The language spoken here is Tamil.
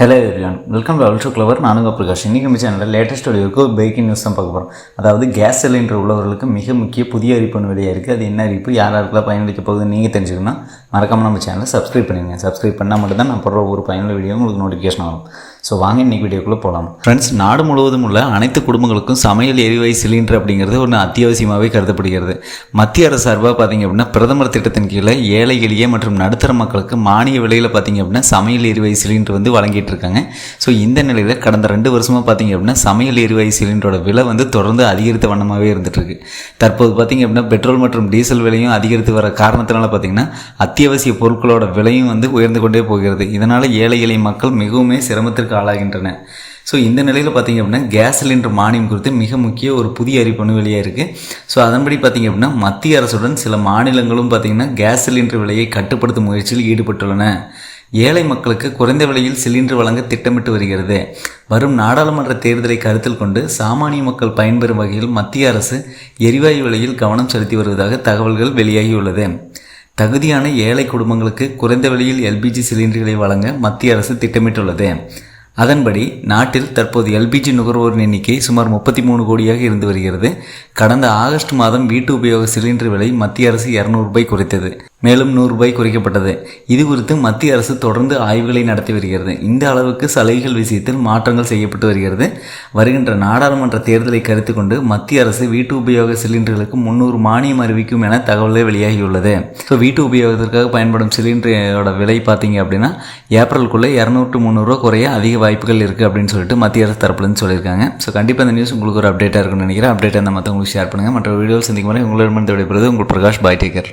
Hello everyone welcome to ultra clever நானுங்க பிரகாஷ். இன்றைக்கி நம்ம சேனலில் லேட்டஸ்ட் வீடியோக்கு பிரேக்கிங் நியூஸ் தான் பார்க்க போகிறோம் அதாவது கேஸ் சிலிண்டர் உள்ளவர்களுக்கு மிக முக்கிய புதிய அறிவிப்பு ஒன்று வெளியாக இருக்குது அது என்ன அறிவிப்பு யார் யாருக்கெல்லாம் பயனளிக்க போகுதுன்னு நீங்கள் தெரிஞ்சுக்கணும். மறக்காமல் நம்ம சேனலை சப்ஸ்கிரைப் பண்ணிடுங்க. சப்ஸ்கிரைப் பண்ணால் மட்டும்தான் நான் போடுற ஒரு பயனுள்ள வீடியோ உங்களுக்கு நோட்டிஃபிகேஷன் ஆகும் ஸோ வாங்க இன்றைக்கி வீடியோக்குள்ளே போகலாம் ஃப்ரெண்ட்ஸ் நாடு முழுவதும் உள்ள அனைத்து குடும்பங்களுக்கும் சமையல் எரிவாயு சிலிண்டர் அப்படிங்கிறது ஒன்று அத்தியாவசியமாகவே கருதப்படுகிறது. மத்திய அரசு சார்பாக பார்த்தீங்க அப்படின்னா பிரதமர் திட்டத்தின் கீழே ஏழை எளிய மற்றும் நடுத்தர மக்களுக்கு மானிய விலையில் பார்த்தீங்க அப்படின்னா சமையல் எரிவாயு சிலிண்டர் வந்து வழங்கிட்டு இருக்காங்க. ஸோ இந்த நிலையில் கடந்த ரெண்டு வருஷமாக பார்த்தீங்க அப்படின்னா சமையல் எரிவாயு சிலிண்டரோட விலை வந்து தொடர்ந்து அதிகரித்த வண்ணமாகவே இருந்துட்டுருக்கு தற்போது பார்த்தீங்க அப்படின்னா பெட்ரோல் மற்றும் டீசல் விலையும் அதிகரித்து வர காரணத்தினால பார்த்தீங்கன்னா அத்தியாவசிய பொருட்களோட விலையும் வந்து உயர்ந்து கொண்டே போகிறது. இதனால் ஏழை எளிய மக்கள் மிகவுமே சிரமத்திற்கு ஆளாகின்றன. ஸோ இந்த நிலையில் பார்த்தீங்க அப்படின்னா கேஸ் சிலிண்டர் மானியம் குறித்து மிக முக்கிய ஒரு புதிய அறிவிப்பு வெளியாக இருக்குது ஸோ அதன்படி பார்த்தீங்க அப்படின்னா மத்திய அரசுடன் சில மாநிலங்களும் பார்த்தீங்கன்னா கேஸ் சிலிண்டர் விலையை கட்டுப்படுத்தும் முயற்சியில் ஈடுபட்டுள்ளன. ஏழை மக்களுக்கு குறைந்த விலையில் சிலிண்டர் வழங்க திட்டமிட்டு வருகிறது. வரும் நாடாளுமன்ற தேர்தலை கருத்தில் கொண்டு சாமானிய மக்கள் பயன்பெறும் வகையில் மத்திய அரசு எரிவாயு விலையில் கவனம் செலுத்தி வருவதாக தகவல்கள் வெளியாகியுள்ளது. தகுதியான ஏழை குடும்பங்களுக்கு குறைந்த விலையில் எல்பிஜி சிலிண்டர்களை வழங்க மத்திய அரசு திட்டமிட்டுள்ளது. அதன்படி நாட்டில் தற்போது எல்பிஜி நுகர்வோரின் எண்ணிக்கை சுமார் முப்பத்தி மூணு கோடியாக இருந்து வருகிறது. கடந்த ஆகஸ்ட் மாதம் வீட்டு உபயோக சிலிண்டர் விலை மத்திய அரசு இரநூறு ரூபாய் குறைத்தது. மேலும் நூறு ரூபாய் குறைக்கப்பட்டது. இது குறித்து மத்திய அரசு தொடர்ந்து ஆய்வுகளை நடத்தி வருகிறது. இந்த அளவுக்கு சலுகைகள் விஷயத்தில் மாற்றங்கள் செய்யப்பட்டு வருகிறது. வருகின்ற நாடாளுமன்ற தேர்தலை கருத்து கொண்டு மத்திய அரசு வீட்டு உபயோக சிலிண்டர்களுக்கு முன்னூறு மானியம் அறிவிக்கும் என தகவலே வெளியாகியுள்ளது. ஸோ வீட்டு உபயோகத்திற்காக பயன்படும் சிலிண்டரோட விலை பார்த்தீங்க அப்படின்னா ஏப்ரலுக்குள்ளே இரநூற்று முந்நூறுரூவா குறைய அதிக வாய்ப்புகள் இருக்குது அப்படின்னு சொல்லிட்டு மத்திய அரசு தரப்புலன்னு சொல்லியிருக்காங்க. ஸோ கண்டிப்பாக இந்த நியூஸ் உங்களுக்கு ஒரு அப்டேட்டாக இருக்கும்னு நினைக்கிறேன். அப்டேட் அந்த மற்றவங்களுக்கு ஷேர் பண்ணுங்கள் மற்ற வீடியோஸ் சந்திக்கும் வரை உங்களிடமிருந்து விடைபெறுவது உங்கள் பிரகாஷ் பாய் டேக்கர்.